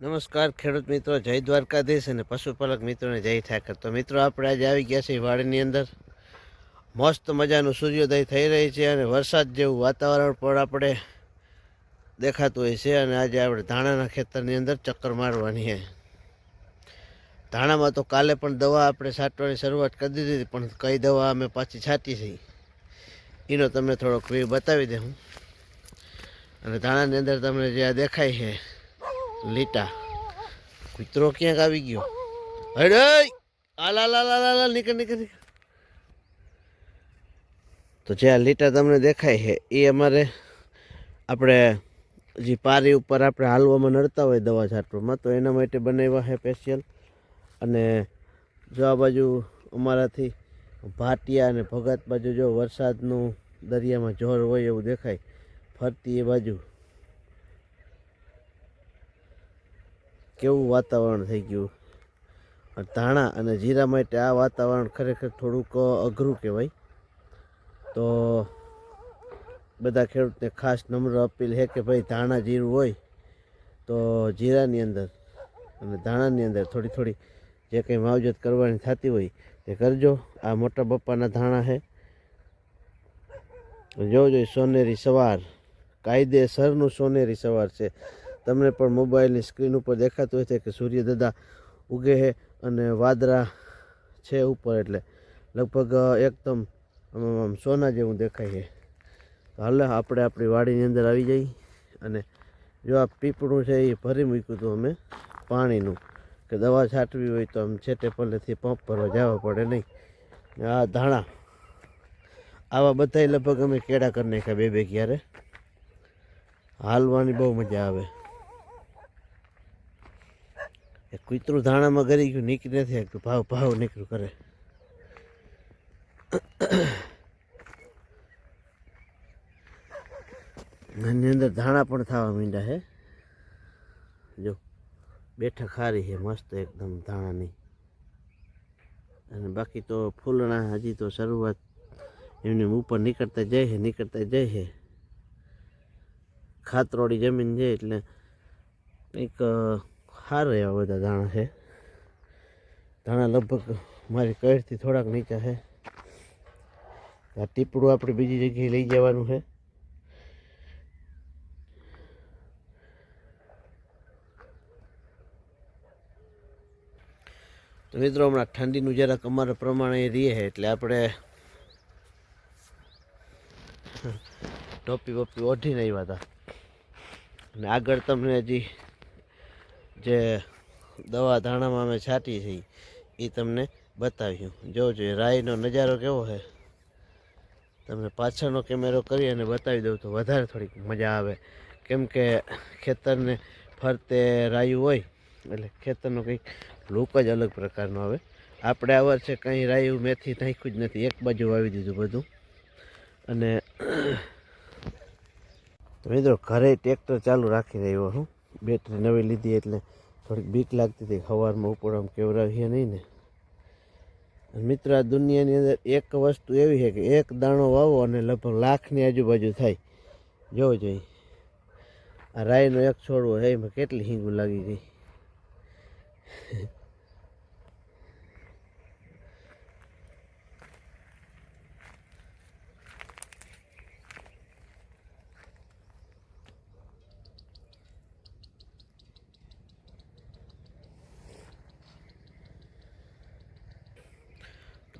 નમસ્કાર, ખેડૂત મિત્રો, જય દ્વારકાધીશ અને પશુપાલક મિત્રોને જય ઠાકર. તો મિત્રો, આપણે આજે આવી ગયા છીએ વાડીની અંદર. મસ્ત મજાનું સૂર્યોદય થઈ રહી છે અને વરસાદ જેવું વાતાવરણ પણ આપણે દેખાતું હોય છે અને આજે આપણે ધાણાના ખેતરની અંદર ચક્કર મારવાની છે. ધાણામાં તો કાલે પણ દવા આપણે છાંટવાની શરૂઆત કરી દીધી હતી, પણ કઈ દવા અમે પાછી છાંટી છે એનો તમને થોડોક વ્યૂ બતાવી દઉં. અને ધાણાની અંદર તમને જે આ દેખાય છે લીટા. કૂતરો ક્યાંક આવી ગયો? હડે આલા લા લા લા નીકળ નીકળ નીકળ. તો જે આ લીટા તમને દેખાય છે, એ અમારે આપણે જે પારી ઉપર આપણે હાલવામાં નડતા હોય દવા છાંટવામાં તો એના માટે બનાવ્યા છે સ્પેશિયલ અને જો આ બાજુ અમારાથી ભાટિયા અને ભગત બાજુ જો વરસાદનું દરિયામાં જોર હોય એવું દેખાય, ફરતી એ બાજુ કેવું વાતાવરણ થઈ ગયું? ધાણા અને જીરા માટે આ વાતાવરણ ખરેખર થોડુંક અઘરું કહેવાય. તો બધા ખેડૂતને ખાસ નમ્ર અપીલ છે કે ભાઈ ધાણા જીરું હોય તો જીરાની અંદર અને ધાણાની અંદર થોડી થોડી જે કંઈ માવજત કરવાની થતી હોય તે કરજો. આ મોટા બપ્પાના ધાણા છે જોજો સોનેરી સવાર, કાયદેસરનું સોનેરી સવાર છે. તમને પણ મોબાઈલની સ્ક્રીન ઉપર દેખાતું હોય છે કે સૂર્ય દાદા ઉગે છે અને વાદળા છે ઉપર એટલે લગભગ એકદમ આમ આમ સોના જેવું દેખાય છે. હાલે આપણે આપણી વાડીની અંદર આવી જઈ અને જો આ પીપળું છે એ ભરી મૂક્યું હતું અમે પાણીનું, કે દવા છાંટવી હોય તો આમ છેટે પલ્લેથી પંપ ભરવા જવા પડે નહીં. આ ધાણા, આવા બધાય લગભગ અમે કેળા કરી નાખ્યા બે બે ક્યારે. હાલવાની બહુ મજા આવે. એ કૂતરું ધાણામાં ગરી ગયું નીકળી નથી શકતું ભાવ ભાવ નીકળ્યું કરે એની અંદર ધાણા પણ થવા માંડ્યા હે. જો બેઠા ખારી છે મસ્ત એકદમ ધાણાની. અને બાકી તો ફૂલણા હજી તો શરૂઆત એમને ઉપર નીકળતા જાય છે નીકળતા જાય છે ખાતરોડી જમીન છે એટલે કંઈક સારા એવા બધા ધાણા છે. ધાણા લગભગ મારી કઈરથી થોડાક નીચા છે. આ ટીપડું આપણે બીજી જગ્યાએ લઈ જવાનું છે. તો મિત્રો, હમણાં ઠંડીનું જરાક અમારા પ્રમાણે રહીએ એટલે આપણે ટોપી વોપી ઓઢીને આવ્યા હતા. અને આગળ તમને હજી જે દવા ધાણામાં અમે છાંટી છે એ તમને બતાવ્યું. જોજો રાઈનો નજારો કેવો છે? તમને પાછળનો કેમેરો કરી અને બતાવી દઉં તો વધારે થોડીક મજા આવે. કેમ કે ખેતરને ફરતે રાયું હોય, એટલે ખેતરનો કંઈક લુક જ અલગ પ્રકારનો આવે. આપણે આ વર્ષે કંઈ રાયું મેથી નાખ્યું જ નથી, એક બાજુ વાવી દીધું બધું. અને, મિત્રો, ઘરે ટ્રેક્ટર ચાલુ રાખી રહ્યો હું. બેટરી નવી લીધી એટલે થોડીક બીક લાગતી હતી. સવારમાં ઉપર આમ કેવરાવીએ નહીં ને. મિત્ર, આ દુનિયાની અંદર એક વસ્તુ એવી છે કે એક દાણો વાવો અને લગભગ લાખની આજુબાજુ થાય. જોવો જોઈએ આ રાઈનો એક છોડવો છે, એમાં કેટલી હિંગું લાગી ગઈ.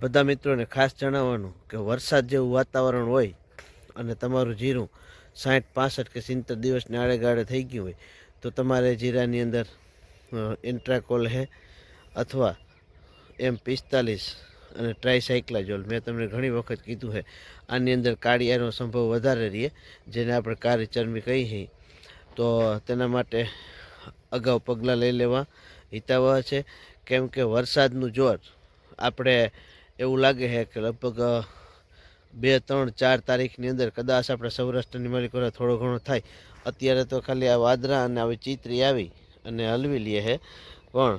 બધા મિત્રોને ખાસ જણાવવાનું કે વરસાદ જેવું વાતાવરણ હોય અને તમારું જીરું સાઠ, પાસઠ કે સિત્તેર દિવસને આડેગાળે થઈ ગયું હોય, તો તમારે જીરાની અંદર ઇન્ટ્રાકોલ હે અથવા એમ પિસ્તાલીસ અને ટ્રાયસાઇક્લાજોલ મેં તમને ઘણી વખત કીધું છે આની અંદર કાળિયાનો સંભવ વધારે રહીએ, જેને આપણે કાળી ચરમી કહી તો તેના માટે અગાઉ પગલાં લઈ લેવા હિતાવહ છે. કેમ કે વરસાદનું જોર આપણે એવું લાગે છે કે લગભગ બે, ત્રણ, ચાર તારીખની અંદર કદાચ આપણે સૌરાષ્ટ્રની માલિક થોડો ઘણો થાય. અત્યારે તો ખાલી આ વાદરા અને આવી ચિત્રી આવી અને હલવી લે છે. પણ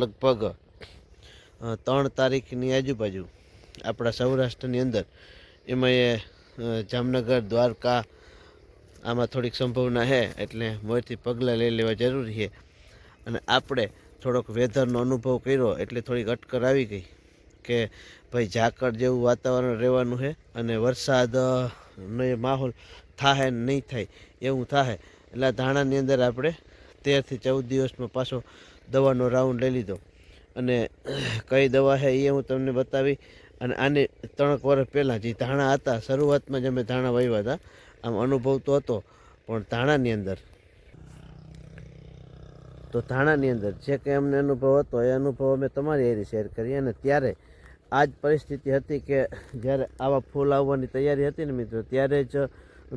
લગભગ ત્રણ તારીખની આજુબાજુ આપણા સૌરાષ્ટ્રની અંદર એમાં એ જામનગર, દ્વારકા આમાં થોડીક સંભાવના છે એટલે મોરથી પગલાં લઈ લેવા જરૂરી છે. અને આપણે થોડોક વેધરનો અનુભવ કર્યો એટલે થોડીક અટકર આવી ગઈ. કે ભાઈ ઝાકળ જેવું વાતાવરણ રહેવાનું છે અને વરસાદ માહોલ થાય નહીં થાય એવું થાય એટલે ધાણાની અંદર આપણે તેરથી ચૌદ દિવસમાં પાછો દવાનો રાઉન્ડ લઈ લીધો. અને કઈ દવા છે એ હું તમને બતાવી. અને આને ત્રણક વર્ષ પહેલાં જે ધાણા હતા, શરૂઆતમાં જ અમે ધાણા વાવ્યા હતા. આમ અનુભવ તો હતો, પણ ધાણાની અંદર. તો ધાણાની અંદર જે કંઈ અમને અનુભવ હતો, એ અનુભવ અમે તમારી એરી શેર કરીએ અને ત્યારે આ જ પરિસ્થિતિ હતી કે જ્યારે આવા ફૂલ આવવાની તૈયારી હતી ને મિત્રો, ત્યારે જ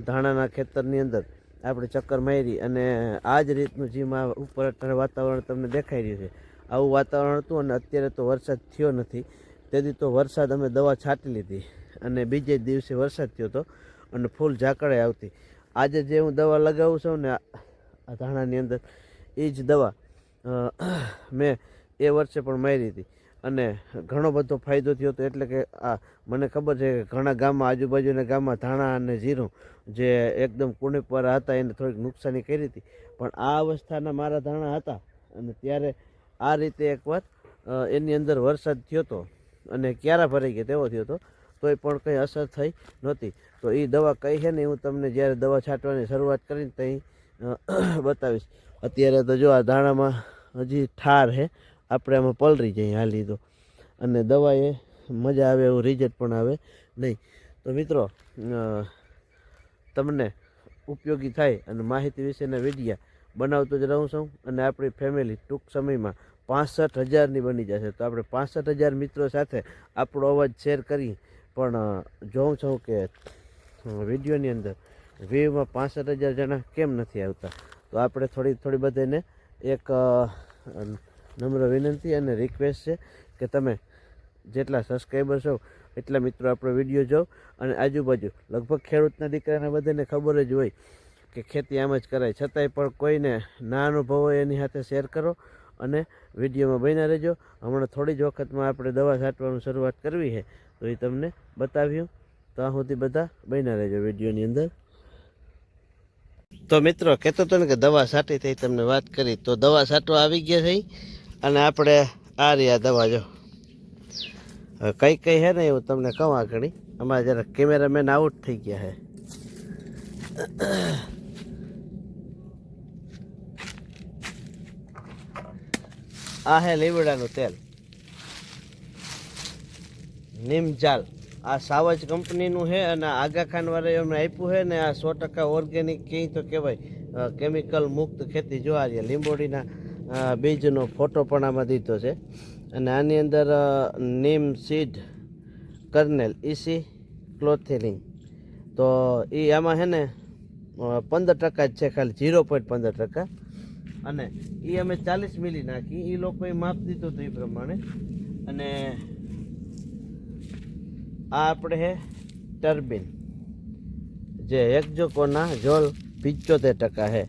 ધાણાના ખેતરની અંદર આપણે ચક્કર મારી અને આ જ રીતનું જેમાં ઉપર અત્યારે વાતાવરણ તમને દેખાઈ રહ્યું છે. આવું વાતાવરણ હતું અને અત્યારે તો વરસાદ થયો નથી. તેથી તો વરસાદ અમે દવા છાંટી લીધી અને બીજે દિવસે વરસાદ થયો હતો અને ફૂલ ઝાકળે આવતી. આજે જે હું દવા લગાવું છું ને આ ધાણાની અંદર એ જ દવા મેં એ વર્ષે પણ મારી હતી. અને ઘણો બધો ફાયદો થયો હતો. એટલે કે આ મને ખબર છે કે ઘણા ગામમાં, આજુબાજુના ગામમાં ધાણા અને જીરું જે એકદમ કુણીપવાળા હતા, એને થોડીક નુકસાની કરી હતી. પણ આ અવસ્થાના મારા ધાણા હતા અને ત્યારે આ રીતે એકવાર એની અંદર વરસાદ થયો હતો અને ક્યારા ભરાઈ ગયા તેવો થયો હતો, તોય પણ કંઈ અસર થઈ નહોતી. તો એ દવા કઈ છે ને, હું તમને જ્યારે દવા છાંટવાની શરૂઆત કરીને ત્યાં બતાવીશ. અત્યારે તો જો આ ધાણામાં હજી ઠાર છે આપણે આમાં પલરી જઈએ હાલી તો. અને દવા એ મજા આવે એવું રિઝલ્ટ પણ આવે નહીં. તો મિત્રો તમને ઉપયોગી થાય અને માહિતી વિશેના વિડીયા બનાવતો જ રહું છું અને આપણી ફેમિલી ટૂંક સમયમાં પાસઠ હજારની બની જશે. તો આપણે પાસઠ હજાર મિત્રો સાથે આપણો અવાજ શેર કરી પણ જોઉં છું કે વિડીયોની અંદર વ્યૂમાં પાસઠ હજાર જણા કેમ નથી આવતા? તો આપણે થોડી થોડી બધાને એક નમ્ર વિનંતી અને રિક્વેસ્ટ છે કે તમે જેટલા સબસ્ક્રાઈબર છો, એટલા મિત્રો આપણો વીડિયો જો અને આજુબાજુ લગભગ ખેડૂતના દીકરાને બધાને ખબર જ હોય કે ખેતી આમ જ કરાય. છતાંય પણ કોઈને ના અનુભવ હોય એની સાથે શેર કરો અને વિડીયોમાં બન્યા રહેજો. હમણાં થોડી જ વખતમાં આપણે દવા છાંટવાનું શરૂઆત કરવી છે, તો એ તમને બતાવ્યું. તો આ સુધી બધા બન્યા રહેજો વિડીયોની અંદર. તો મિત્રો, કહેતો હતો ને કે દવા છાંટી થઈ તમને વાત કરી. તો દવા છાંટવા આવી ગયા થઈ અને આપણે આ રહ્યા દવા જો. હવે કઈ કઈ હે ને એવું તમને કહું આગળ. અમારા જરા કેમેરામેન આઉટ થઈ ગયા હે. આ હે લીમડાનું તેલ. નીમજાલ આ સાવજ કંપનીનું છે અને આગા ખાનવાળા એમને આપ્યું છે ને આ સો ટકા ઓર્ગેનિક કહી તો કહેવાય. કેમિકલ મુક્ત ખેતી જોવા રહીએ લીંબોડીના બીજનો ફોટો પણ આમાં દીધો છે. અને આની અંદર નીમ સીડ, કર્નેલ ઈસી ક્લોથેલિંગ તો એ આમાં છે ને પંદર ટકા જ છે ખાલી, ઝીરો પોઈન્ટ પંદર ટકા. અને એ અમે ચાલીસ મિલી નાખી. એ લોકોએ માપ દીધું હતું એ પ્રમાણે. અને આ આપણે હે, ટર્બિન. જે એકજોકોના જોલ પિચોતેર ટકા હે.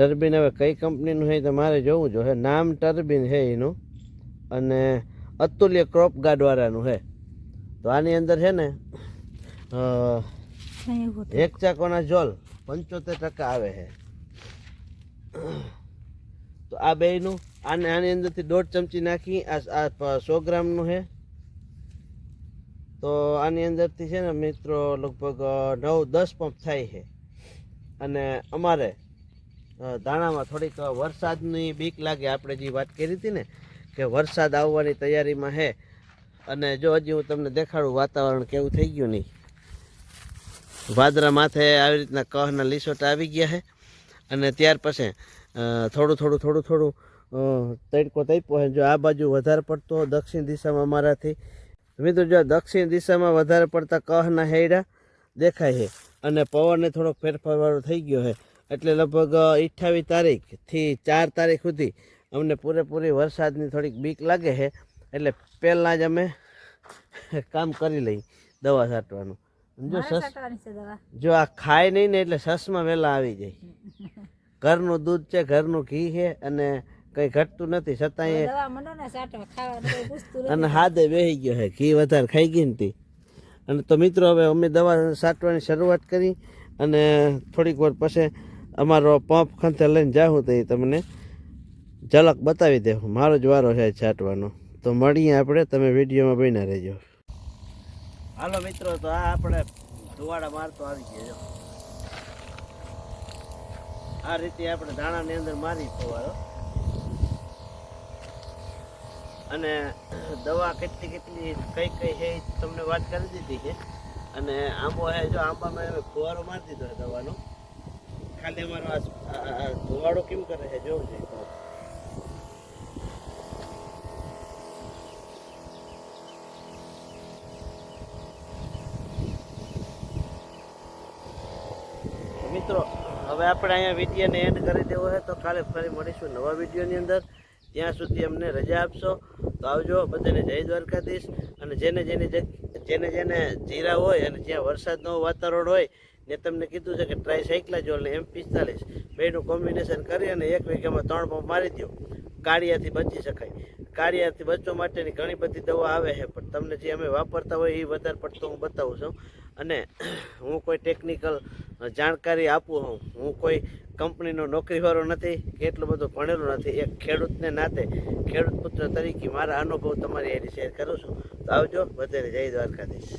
ટર્બિન હવે કઈ કંપનીનું છે તો મારે જોવું જોઈએ નામ ટર્બિન છે એનું અને અતુલ્ય ક્રોપ ગાર્ડવાળાનું છે. તો આની અંદર છે ને એક ચાકોના જોલ પંચોતેર ટકા આવે છે. તો આ બેયનું આને આની અંદરથી દોઢ ચમચી નાખી આ સો ગ્રામનું છે. તો આની અંદરથી છે ને મિત્રો લગભગ નવ દસ પંપ થાય છે. અને અમારે દાણામાં થોડીક વરસાદની બીક લાગે, આપણે જે વાત કરી હતી ને, કે વરસાદ આવવાની તૈયારીમાં છે અને જો હજી હું તમને દેખાડું વાતાવરણ કેવું થઈ ગયું નહીં. વાદરા માથે આવી રીતના કહના લીસોટા આવી ગયા છે અને ત્યાર પછી થોડું થોડું થોડું થોડું તડકો તપ્યો છે જો આ બાજુ વધારે પડતો, દક્ષિણ દિશામાં અમારાથી મિત્રો, જો દક્ષિણ દિશામાં વધારે પડતા કહના હેડા દેખાય છે અને પવનને થોડોક ફેરફારવાળો થઈ ગયો છે એટલે લગભગ અઠ્ઠાવીસ તારીખથી ચાર તારીખ સુધી અમને પૂરેપૂરી વરસાદની થોડીક બીક લાગે છે. એટલે પહેલાં જ અમે કામ કરી લઈ દવા છાંટવાનું જો સસ? જો આ ખાય નહીં ને એટલે સસમાં વહેલા આવી જાય. ઘરનું દૂધ છે ઘરનું ઘી છે અને કંઈ ઘટતું નથી. છતાંય અને હાથે બેસી ગયો છે. ઘી વધારે ખાઈ ગઈ નથી અને તો મિત્રો હવે અમે દવા છાંટવાની શરૂઆત કરી અને થોડીક વાર પછી અમારો પંપ ખંતે લઈને જાઉં તો એ તમને ઝલક બતાવી દે મારો જ વારો છે છાંટવાનો. તો મળીએ આપણે, તમે વિડીયોમાં બન્યા રહેજો. હાલો મિત્રો, તો આ આપણે ધુવાડા મારતો આવી ગયા આ રીતે આપણે દાણાની અંદર મારી ફવારો અને દવા કેટલી કેટલી, કઈ કઈ છે તમને વાત કરી દીધી છે. અને આંબો છે જો આંબામાં ફુવારો મારી દીધો દવાનો. ખાલી અમારો આ ધુવાડો કેમ કરે છે? જોવું તો મિત્રો, હવે આપણે અહીંયા વિડીયોને એન્ડ કરી દેવો છે, તો કાલે ફરી મળીશું નવા વિડીયોની અંદર. ત્યાં સુધી અમને રજા આપશો. તો આવજો, બધાને જય દ્વારકાધીશ. અને જેને જેને જેને જેને જીરા હોય અને જ્યાં વરસાદનું વાતાવરણ હોય ને તમને કીધું છે કે ટ્રાય સાયક્લાજોલ ને એમ પિસ્તાલીસ. બેનું કોમ્બિનેશન કરી અને એક વીઘામાં ત્રણ પંપ મારી દો કાળિયાથી બચી શકાય. કાળિયાથી બચવા માટેની ઘણી બધી દવા આવે છે, પણ તમને જે અમે વાપરતા હોય એ વધારે પડતો હું બતાવું છું. અને હું કોઈ ટેકનિકલ જાણકારી આપું હું હું કોઈ કંપનીનો નોકરીવાળો નથી, કે એટલું બધું ભણેલો નથી. એક ખેડૂતને નાતે ખેડૂત પુત્ર તરીકે મારા અનુભવ તમારી એની શેર કરું છું. તો આવજો બધાને જય દ્વારકાધીશ.